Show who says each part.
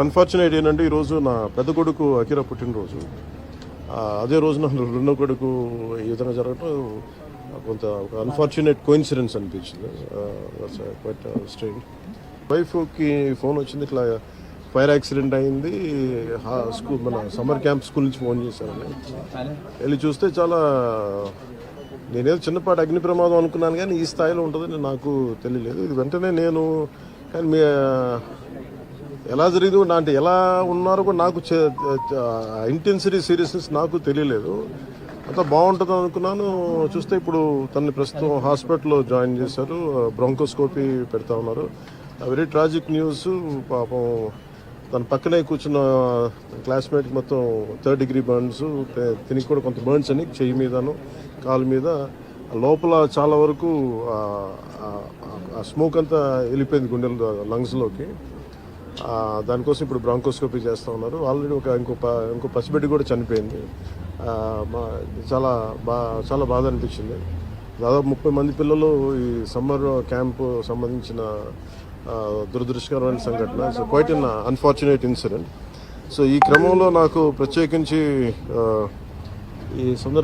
Speaker 1: Unfortunate ఏంటంటే ఈరోజు నా పెద్ద కొడుకు అకిరా పుట్టినరోజు. అదే రోజు నా రెండో కొడుకు ఈ విధంగా కొంత ఒక అన్ఫార్చునేట్ కోయిన్సిడెన్స్ అనిపించింది. క్వైట్ స్ట్రెయిన్ వైఫ్కి ఫోన్ వచ్చింది ఇట్లా ఫైర్ యాక్సిడెంట్ అయింది. స్కూల్ మన సమ్మర్ క్యాంప్ స్కూల్ నుంచి ఫోన్ చేశారని వెళ్ళి చూస్తే చాలా నేనేదో చిన్నపాటి అగ్ని ప్రమాదం అనుకున్నాను కానీ ఈ స్థాయిలో ఉంటుందని నాకు తెలియలేదు. ఇది వెంటనే నేను కానీ మీ ఎలా జరిగింది నా అంటే ఎలా ఉన్నారో కూడా నాకు ఇంటెన్సిటీ సీరియస్నెస్ నాకు తెలియలేదు. అంతా బాగుంటుంది అనుకున్నాను. చూస్తే ఇప్పుడు తనని ప్రస్తుతం హాస్పిటల్లో జాయిన్ చేశారు. బ్రాంకోస్కోపీ పెడతా ఉన్నారు. Very tragic news. పాపం తన పక్కనే కూర్చున్న క్లాస్మేట్ మొత్తం థర్డ్ డిగ్రీ బర్న్స్ తినికి కూడా కొంత బర్న్స్ అని చెయ్యి మీదను కాలు మీద. లోపల చాలా వరకు ఆ స్మోక్ అంతా వెళ్ళిపోయింది గుండెల లంగ్స్లోకి దానికోసం ఇప్పుడు బ్రాంకోస్కోపీ చేస్తూ ఉన్నారు. ఆల్రెడీ ఒక ఇంకో ఇంకో పసిబిడ్డ కూడా చనిపోయింది. చాలా బా చాలా బాధ అనిపించింది. దాదాపు ముప్పై మంది పిల్లలు ఈ సమ్మర్ క్యాంప్ సంబంధించిన దురదృష్టకరమైన సంఘటన. So quite in unfortunate incident so ఈ క్రమంలో నాకు ప్రత్యేకించి ఈ సందర్భ